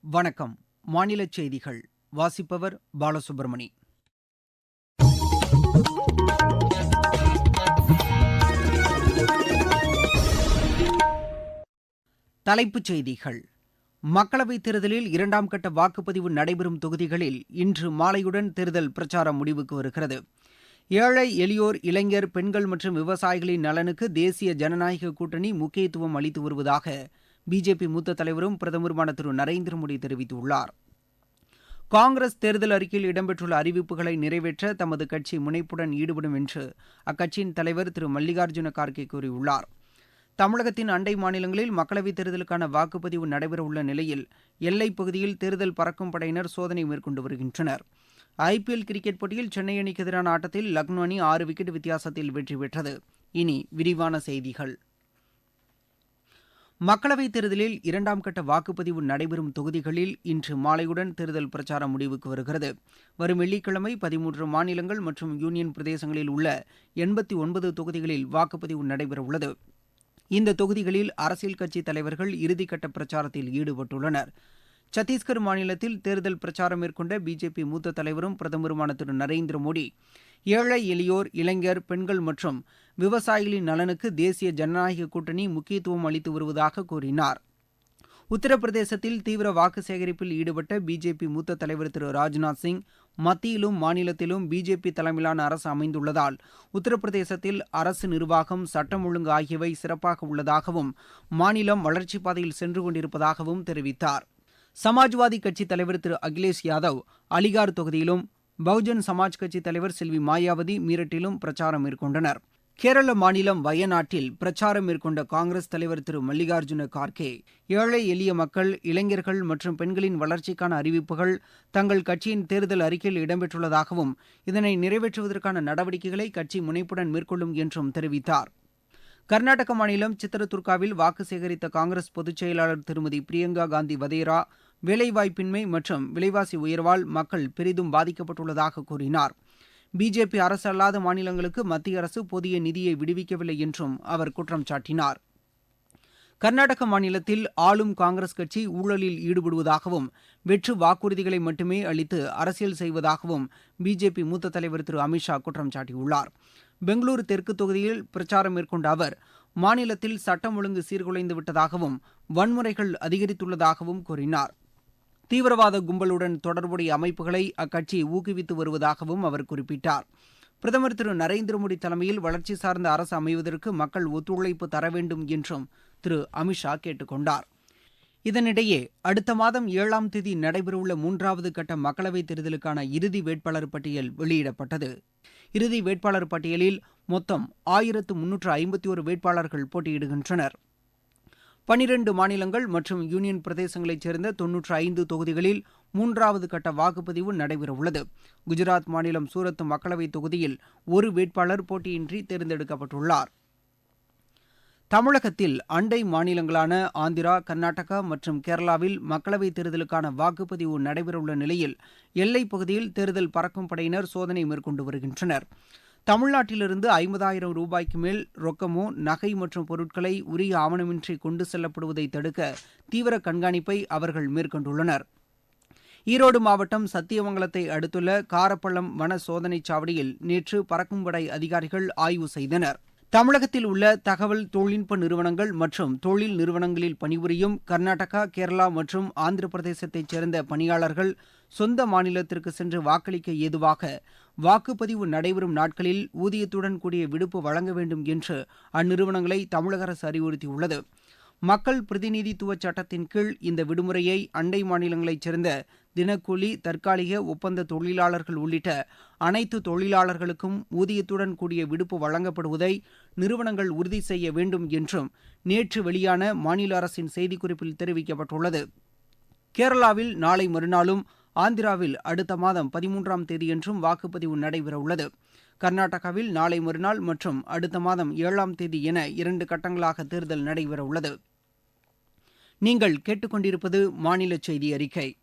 வணக்கம். மாநில செய்திகள். வாசிப்பவர் பாலசுப்ரமணி. தலைப்புச் செய்திகள். மக்களவைத் தேர்தலில் இரண்டாம் கட்ட வாக்குப்பதிவு நடைபெறும் தொகுதிகளில் இன்று மாலையுடன் தேர்தல் பிரச்சாரம் முடிவுக்கு வருகிறது. ஏழை எளியோர் இளைஞர் பெண்கள் மற்றும் விவசாயிகளின் நலனுக்கு தேசிய ஜனநாயக கூட்டணி முக்கியத்துவம் அளித்து வருவதாக பிஜேபி மூத்த தலைவரும் பிரதமருமான திரு நரேந்திர மோடி தெரிவித்துள்ளார். காங்கிரஸ் தேர்தல் அறிக்கையில் இடம்பெற்றுள்ள அறிவிப்புகளை நிறைவேற்ற தமது கட்சி முனைப்புடன் ஈடுபடும் என்று அக்கட்சியின் தலைவர் திரு மல்லிகார்ஜுன கார்கே கூறியுள்ளார். தமிழகத்தின் அண்டை மாநிலங்களில் மக்களவைத் தேர்தலுக்கான வாக்குப்பதிவு நடைபெறவுள்ள நிலையில் எல்லைப் பகுதியில் தேர்தல் பறக்கும் படையினர் சோதனை மேற்கொண்டு வருகின்றனர். ஐபிஎல் கிரிக்கெட் போட்டியில் சென்னை அணிக்கு எதிரான ஆட்டத்தில் லக்னோ அணி ஆறு விக்கெட் வித்தியாசத்தில் வெற்றி பெற்றது. இனி விரிவான செய்திகள். மக்களவைத் தேர்தலில் இரண்டாம் கட்ட வாக்குப்பதிவு நடைபெறும் தொகுதிகளில் இன்று மாலையுடன் தேர்தல் பிரச்சாரம் முடிவுக்கு வருகிறது. வரும் வெள்ளிக்கிழமை பதிமூன்று மாநிலங்கள் மற்றும் யூனியன் பிரதேசங்களில் உள்ள எண்பத்தி ஒன்பது தொகுதிகளில் வாக்குப்பதிவு நடைபெறவுள்ளது இந்த தொகுதிகளில் அரசியல் கட்சித் தலைவர்கள் இறுதிக்கட்ட பிரச்சாரத்தில் ஈடுபட்டுள்ளனர். சத்தீஸ்கர் மாநிலத்தில் தேர்தல் பிரச்சாரம் மேற்கொண்ட பிஜேபி மூத்த தலைவரும் பிரதமருமான திரு நரேந்திர மோடி ஏழை எளியோர் இளைஞர் பெண்கள் மற்றும் விவசாயிகளின் நலனுக்கு தேசிய ஜனநாயக கூட்டணி முக்கியத்துவம் அளித்து வருவதாக கூறினார். உத்தரப்பிரதேசத்தில் தீவிர வாக்கு சேகரிப்பில் ஈடுபட்ட பிஜேபி மூத்த தலைவர் திரு ராஜ்நாத் சிங் மத்தியிலும் மாநிலத்திலும் பிஜேபி தலைமையிலான அரசு அமைந்துள்ளதால் உத்தரப்பிரதேசத்தில் அரசு நிர்வாகம் சட்டம் ஒழுங்கு ஆகியவை சிறப்பாக உள்ளதாகவும் மாநிலம் வளர்ச்சிப் பாதையில் சென்று கொண்டிருப்பதாகவும் தெரிவித்தார். சமாஜ்வாதி கட்சித் தலைவர் திரு அகிலேஷ் யாதவ் அலிகார் தொகுதியிலும் பகுஜன் சமாஜ் கட்சித் தலைவர் செல்வி மாயாவதி மீரட்டிலும் பிரச்சாரம் மேற்கொண்டனர். கேரள மாநிலம் வயநாட்டில் பிரச்சாரம் மேற்கொண்ட காங்கிரஸ் தலைவர் திரு மல்லிகார்ஜுன கார்கே ஏழை எளிய மக்கள் இளைஞர்கள் மற்றும் பெண்களின் வளர்ச்சிக்கான அறிவிப்புகள் தங்கள் கட்சியின் தேர்தல் அறிக்கையில் இடம்பெற்றுள்ளதாகவும் இதனை நிறைவேற்றுவதற்கான நடவடிக்கைகளை கட்சி முனைப்புடன் மேற்கொள்ளும் என்றும் தெரிவித்தார். கர்நாடக மாநிலம் சித்திரதுர்காவில் வாக்கு சேகரித்த காங்கிரஸ் பொதுச் செயலாளர் திருமதி பிரியங்கா காந்தி வதேரா வேலைவாய்ப்பின்மை மற்றும் விலைவாசி உயர்வால் மக்கள் பெரிதும் பாதிக்கப்பட்டுள்ளதாக கூறினார். பிஜேபி அரசு அல்லாத மாநிலங்களுக்கு மத்திய அரசு போதிய நிதியை விடுவிக்கவில்லை என்றும் அவர் குற்றம் சாட்டினார். கர்நாடக மாநிலத்தில் ஆளும் காங்கிரஸ் கட்சி ஊழலில் ஈடுபடுவதாகவும் வெற்று வாக்குறுதிகளை மட்டுமே அளித்து அரசியல் செய்வதாகவும் பிஜேபி மூத்த தலைவர் திரு அமித்ஷா குற்றம் சாட்டியுள்ளாா் பெங்களூரு தெற்கு தொகுதியில் பிரச்சாரம் மேற்கொண்ட அவர் மாநிலத்தில் சட்டம் ஒழுங்கு சீர்குலைந்து விட்டதாகவும் வன்முறைகள் அதிகரித்துள்ளதாகவும் கூறினார். தீவிரவாத கும்பலுடன் தொடர்புடைய அமைப்புகளை அக்கட்சி ஊக்குவித்து வருவதாகவும் அவர் குறிப்பிட்டார். பிரதமர் திரு நரேந்திர மோடி தலைமையில் வளர்ச்சி சார்ந்த அரசு அமைவதற்கு மக்கள் ஒத்துழைப்பு தர வேண்டும் என்றும் திரு அமித்ஷா கேட்டுக்கொண்டார் இதனிடையே அடுத்த மாதம் ஏழாம் தேதி நடைபெறவுள்ள மூன்றாவது கட்ட மக்களவைத் தேர்தலுக்கான இறுதி வேட்பாளர் பட்டியல் வெளியிடப்பட்டது. இறுதி வேட்பாளர் பட்டியலில் மொத்தம் ஆயிரத்து முன்னூற்று ஐம்பத்தி ஒரு வேட்பாளர்கள் போட்டியிடுகின்றனர். பனிரண்டு மாநிலங்கள் மற்றும் யூனியன் பிரதேசங்களைச் சேர்ந்த தொன்னூற்று ஐந்து தொகுதிகளில் மூன்றாவது கட்ட வாக்குப்பதிவு நடைபெறவுள்ளது. குஜராத் மாநிலம் சூரத் மக்களவைத் தொகுதியில் ஒரு வேட்பாளர் போட்டியின்றி தேர்ந்தெடுக்கப்பட்டுள்ளார். தமிழகத்தில் அண்டை மாநிலங்களான ஆந்திரா கர்நாடகா மற்றும் கேரளாவில் மக்களவைத் தேர்தலுக்கான வாக்குப்பதிவு நடைபெறவுள்ள நிலையில் எல்லைப் பகுதியில் தேர்தல் பறக்கும் படையினர் சோதனை மேற்கொண்டு வருகின்றனர். தமிழ்நாட்டிலிருந்து ஐம்பதாயிரம் ரூபாய்க்கு மேல் ரொக்கமோ நகை மற்றும் பொருட்களை உரிய ஆவணமின்றி கொண்டு செல்லப்படுவதை தடுக்க தீவிர கண்காணிப்பை அவர்கள் மேற்கொண்டுள்ளனர். ஈரோடு மாவட்டம் சத்தியமங்கலத்தை அடுத்துள்ள காரப்பள்ளம் வன சோதனைச் சாவடியில் நேற்று பறக்கும் படை அதிகாரிகள் ஆய்வு செய்தனர். தமிழகத்தில் உள்ள தகவல் தொழில்நுட்ப நிறுவனங்கள் மற்றும் தொழில் நிறுவனங்களில் பணிபுரியும் கர்நாடகா கேரளா மற்றும் ஆந்திர பிரதேசத்தைச் சேர்ந்த பணியாளர்கள் சொந்த மாநிலத்திற்கு சென்று வாக்களிக்க ஏதுவாக வாக்குப்பதிவு நடைபெறும் நாட்களில் ஊதியத்துடன் கூடிய விடுப்பு வழங்க வேண்டும் என்று அந்நிறுவனங்களை தமிழக அரசு அறிவுறுத்தியுள்ளது. மக்கள் பிரதிநிதித்துவ சட்டத்தின் கீழ் இந்த விடுமுறையை அண்டை மாநிலங்களைச் சேர்ந்த தினக்கூலி தற்காலிக ஒப்பந்த தொழிலாளர்கள் உள்ளிட்ட அனைத்து தொழிலாளர்களுக்கும் ஊதியத்துடன் கூடிய விடுப்பு வழங்கப்படுவதை நிறுவனங்கள் உறுதி செய்ய வேண்டும் என்றும் நேற்று வெளியான மாநில அரசின் செய்திக்குறிப்பில் தெரிவிக்கப்பட்டுள்ளது. கேரளாவில் நாளை மறுநாளும் ஆந்திராவில் அடுத்த மாதம் பதிமூன்றாம் தேதியன்றும் வாக்குப்பதிவு நடைபெறவுள்ளது. கர்நாடகாவில் நாளை மறுநாள் மற்றும் அடுத்த மாதம் ஏழாம் தேதி என இரண்டு கட்டங்களாக தேர்தல் நடைபெறவுள்ளது. நீங்கள் கேட்டுக்கொண்டிருப்பது மாநில செய்தி அறிக்கை.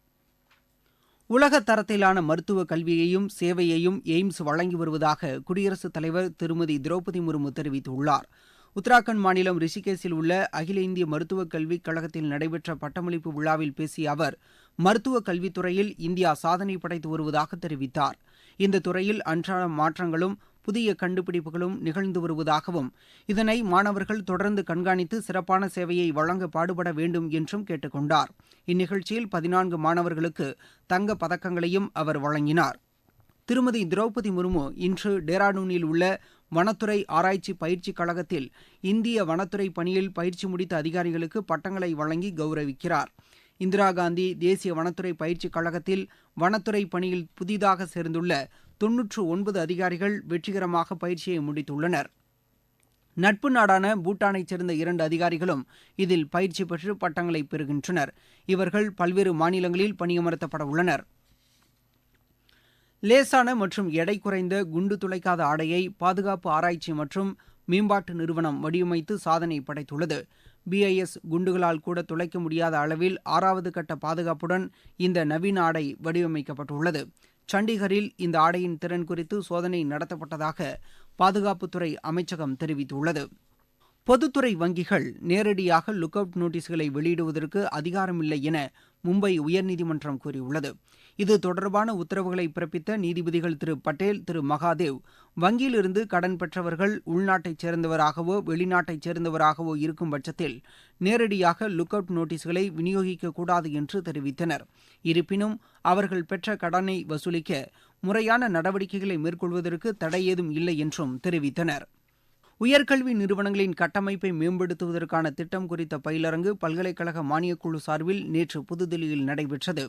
உலக தரத்திலான மருத்துவ கல்வியையும் சேவையையும் எய்ம்ஸ் வழங்கி வருவதாக குடியரசுத் தலைவர் திருமதி திரௌபதி முர்மு தெரிவித்துள்ளார். உத்தராகண்ட் மாநிலம் ரிஷிகேசில் உள்ள அகில இந்திய மருத்துவக் கல்விக் கழகத்தில் நடைபெற்ற பட்டமளிப்பு விழாவில் பேசிய அவர் மருத்துவ கல்வித்துறையில் இந்தியா சாதனை படைத்து வருவதாக தெரிவித்தார். இந்த துறையில் அன்றாட மாற்றங்களும் புதிய கண்டுபிடிப்புகளும் நிகழ்ந்து வருவதாகவும் இதனை மாணவர்கள் தொடர்ந்து கண்காணித்து சிறப்பான சேவையை வழங்க பாடுபட வேண்டும் என்றும் கேட்டுக் கொண்டார் இந்நிகழ்ச்சியில் பதினான்கு மாணவர்களுக்கு தங்க பதக்கங்களையும் அவர் வழங்கினார். திருமதி திரௌபதி முர்மு இன்று டேராடூனில் உள்ள வனத்துறை ஆராய்ச்சி பயிற்சி கழகத்தில் இந்திய வனத்துறை பணியில் பயிற்சி முடித்த அதிகாரிகளுக்கு பட்டங்களை வழங்கி கௌரவிக்கிறார். இந்திரா காந்தி தேசிய வனத்துறை பயிற்சி கழகத்தில் வனத்துறை பணியில் புதிதாக சேர்ந்துள்ள தொன்னூற்று ஒன்பது அதிகாரிகள் வெற்றிகரமாக பயிற்சியை முடித்துள்ளனர். நட்பு நாடான பூட்டானைச் சேர்ந்த இரண்டு அதிகாரிகளும் இதில் பயிற்சி பெற்று பட்டங்களை பெறுகின்றனர். இவர்கள் பல்வேறு மாநிலங்களில் பணியமர்த்தப்பட உள்ளனர். லேசான மற்றும் எடை குறைந்த குண்டு துளைக்காத ஆடையை பாதுகாப்பு ஆராய்ச்சி மற்றும் மேம்பாட்டு நிறுவனம் வடிவமைத்து சாதனை படைத்துள்ளது. பிஐஎஸ் குண்டுகளால் கூட துளைக்க முடியாத அளவில் ஆறாவது கட்ட பாதுகாப்புடன் இந்த நவீன ஆடை வடிவமைக்கப்பட்டுள்ளது. சண்டிகரில் இந்த ஆடையின் திறன் குறித்து சோதனை நடத்தப்பட்டதாக பாதுகாப்புத்துறை அமைச்சகம் தெரிவித்துள்ளது. பொதுத்துறை வங்கிகள் நேரடியாக லுக் அவுட் நோட்டீஸ்களை வெளியிடுவதற்கு அதிகாரமில்லை என மும்பை உயர்நீதிமன்றம் கூறியுள்ளது. இது தொடர்பான உத்தரவுகளை பிறப்பித்த நீதிபதிகள் திரு. பட்டேல் திரு. மகாதேவ். வங்கியிலிருந்து கடன் பெற்றவர்கள் உள்நாட்டைச் சேர்ந்தவராகவோ வெளிநாட்டைச் சேர்ந்தவராகவோ இருக்கும் பட்சத்தில் நேரடியாக லுக் அவுட் நோட்டீஸ்களை விநியோகிக்கக்கூடாது என்று தெரிவித்தனர். இருப்பினும் அவர்கள் பெற்ற கடனை வசூலிக்க முறையான நடவடிக்கைகளை மேற்கொள்வதற்கு தடை ஏதும் இல்லை என்றும் தெரிவித்தனர். உயர்கல்வி நிறுவனங்களின் கட்டமைப்பை மேம்படுத்துவதற்கான திட்டம் குறித்த பயிலரங்கு பல்கலைக்கழக மானியக்குழு சார்பில் நேற்று புதுதில்லியில் நடைபெற்றது.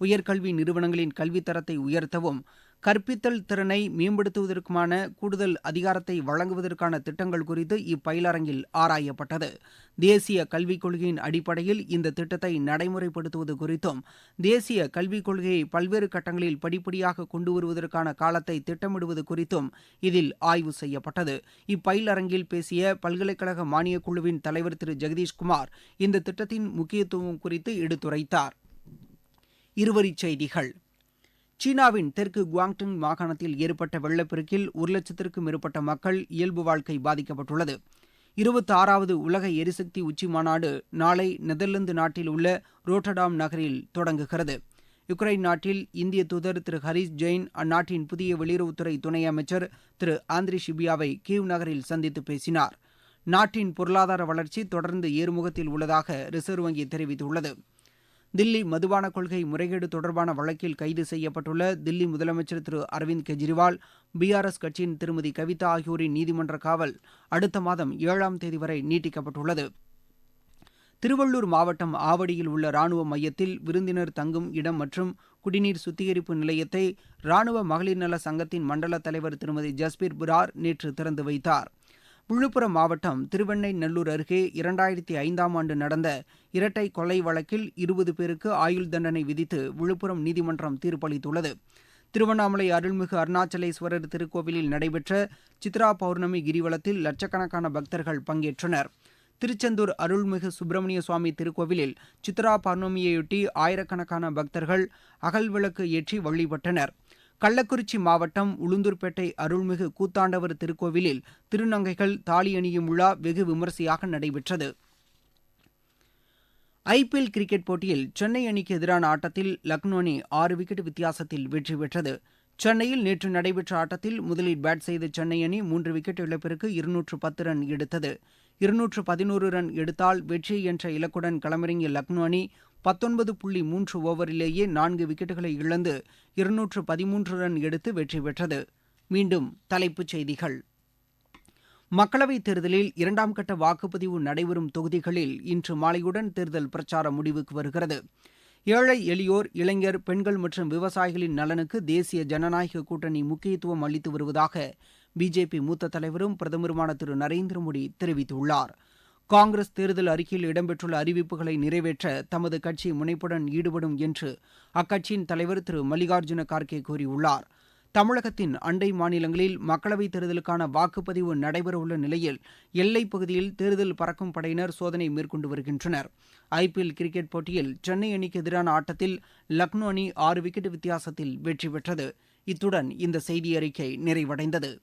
உயர்கல்வி நிறுவனங்களின் கல்வித்தரத்தை உயர்த்தவும் கற்பித்தல் திறனை மேம்படுத்துவதற்குமான கூடுதல் அதிகாரத்தை வழங்குவதற்கான திட்டங்கள் குறித்து இப்பயிலரங்கில் ஆராயப்பட்டது. தேசிய கல்விக் கொள்கையின் அடிப்படையில் இந்த திட்டத்தை நடைமுறைப்படுத்துவது குறித்தும் தேசிய கல்விக் கொள்கையை பல்வேறு கட்டங்களில் படிப்படியாக கொண்டு வருவதற்கான காலத்தை திட்டமிடுவது குறித்தும் இதில் ஆய்வு செய்யப்பட்டது. இப்பயிலரங்கில் பேசிய பல்கலைக்கழக மானியக் குழுவின் தலைவர் திரு. ஜெகதீஷ்குமார் இந்த திட்டத்தின் முக்கியத்துவம் குறித்து எடுத்துரைத்தார். இருவரிச் செய்திகள். சீனாவின் தெற்கு குவாங்டங் மாகாணத்தில் ஏற்பட்ட வெள்ளப்பெருக்கில் ஒரு லட்சத்திற்கும் மேற்பட்ட மக்கள் இயல்பு வாழ்க்கை பாதிக்கப்பட்டுள்ளது. இருபத்தி ஆறாவது உலக எரிசக்தி உச்சி மாநாடு நாளை நெதர்லாந்து நாட்டில் உள்ள ரோட்டடாம் நகரில் தொடங்குகிறது. யுக்ரைன் நாட்டில் இந்திய தூதர் திரு ஹரிஷ் ஜெயின் அந்நாட்டின் புதிய வெளியுறவுத்துறை துணை அமைச்சர் திரு ஆந்திரி ஷிபியாவை கீவ் நகரில் சந்தித்து பேசினார். நாட்டின் பொருளாதார வளர்ச்சி தொடர்ந்து ஏறுமுகத்தில் உள்ளதாக ரிசர்வ் வங்கி தெரிவித்துள்ளது. தில்லி மதுபான கொள்கை முறைகேடு தொடர்பான வழக்கில் கைது செய்யப்பட்டுள்ள தில்லி முதலமைச்சர் திரு அரவிந்த் கெஜ்ரிவால் பிஆர்எஸ் கட்சியின் திருமதி கவிதா ஆகியோரின் நீதிமன்ற காவல் அடுத்த மாதம் ஏழாம் தேதி வரை நீட்டிக்கப்பட்டுள்ளது. திருவள்ளூர் மாவட்டம் ஆவடியில் உள்ள ராணுவ மையத்தில் விருந்தினர் தங்கும் இடம் மற்றும் குடிநீர் சுத்திகரிப்பு நிலையத்தை ராணுவ மகளிர் நல சங்கத்தின் மண்டல தலைவர் திருமதி ஜஸ்பீர் புரார் நேற்று திறந்து வைத்தார். விழுப்புரம் மாவட்டம் திருவெண்ணை நல்லூர் அருகே இரண்டாயிரத்தி ஐந்தாம் ஆண்டு நடந்த இரட்டை கொலை வழக்கில் இருபது பேருக்கு ஆயுள் தண்டனை விதித்து விழுப்புரம் நீதிமன்றம் தீர்ப்பளித்துள்ளது. திருவண்ணாமலை அருள்மிகு அருணாச்சலேஸ்வரர் திருக்கோவிலில் நடைபெற்ற சித்ரா பௌர்ணமி கிரிவலத்தில் லட்சக்கணக்கான பக்தர்கள் பங்கேற்றனர். திருச்செந்தூர் அருள்மிகு சுப்பிரமணிய சுவாமி திருக்கோவிலில் சித்ரா பௌர்ணமியையொட்டி ஆயிரக்கணக்கான பக்தர்கள் அகல் விளக்கு ஏற்றி வழிபட்டனர். கள்ளக்குறிச்சி மாவட்டம் உளுந்தூர்பேட்டை அருள்மிகு கூத்தாண்டவர் திருக்கோவிலில் திருநங்கைகள் தாலி அணியும் விழா வெகு விமரிசையாக நடைபெற்றது. ஐபிஎல் கிரிக்கெட் போட்டியில் சென்னை அணிக்கு எதிரான ஆட்டத்தில் லக்னோ அணி ஆறு விக்கெட் வித்தியாசத்தில் வெற்றி பெற்றது. சென்னையில் நேற்று நடைபெற்ற ஆட்டத்தில் முதலில் பேட் செய்த சென்னை அணி மூன்று விக்கெட் இழப்பிற்கு இருநூற்று பத்து ரன் எடுத்தது. இருநூற்று பதினோரு ரன் எடுத்தால் வெற்றி என்ற இலக்குடன் களமிறங்கிய லக்னோ அணி பத்தொன்பது புள்ளி மூன்று ஓவரிலேயே நான்கு விக்கெட்டுகளை இழந்து இருநூற்று பதிமூன்று ரன் எடுத்து வெற்றி பெற்றது. மீண்டும் தலைப்புச் செய்திகள். மக்களவைத் தேர்தலில் இரண்டாம் கட்ட வாக்குப்பதிவு நடைபெறும் தொகுதிகளில் இன்று மாலையுடன் தேர்தல் பிரச்சாரம் முடிவுக்கு வருகிறது. ஏழை எளியோர் இளைஞர் பெண்கள் மற்றும் விவசாயிகளின் நலனுக்கு தேசிய ஜனநாயக கூட்டணி முக்கியத்துவம் அளித்து வருவதாக பிஜேபி மூத்த தலைவரும் பிரதமருமான திரு நரேந்திர மோடி தெரிவித்துள்ளார். காங்கிரஸ் தேர்தல் அறிக்கையில் இடம்பெற்றுள்ள அறிவிப்புகளை நிறைவேற்ற தமது கட்சி முனைப்புடன் ஈடுபடும் என்று அக்கட்சியின் தலைவர் திரு மல்லிகார்ஜுன கார்கே கூறியுள்ளார். தமிழகத்தின் அண்டை மாநிலங்களில் மக்களவைத் தேர்தலுக்கான வாக்குப்பதிவு நடைபெறவுள்ள நிலையில் எல்லைப் பகுதியில் தேர்தல் பறக்கும் படையினர் சோதனை மேற்கொண்டு வருகின்றனர். ஐபிஎல் கிரிக்கெட் போட்டியில் சென்னை அணிக்கு எதிரான ஆட்டத்தில் லக்னோ அணி ஆறு விக்கெட் வித்தியாசத்தில் வெற்றி பெற்றது. இத்துடன் இந்த செய்தி அறிக்கை நிறைவடைந்தது.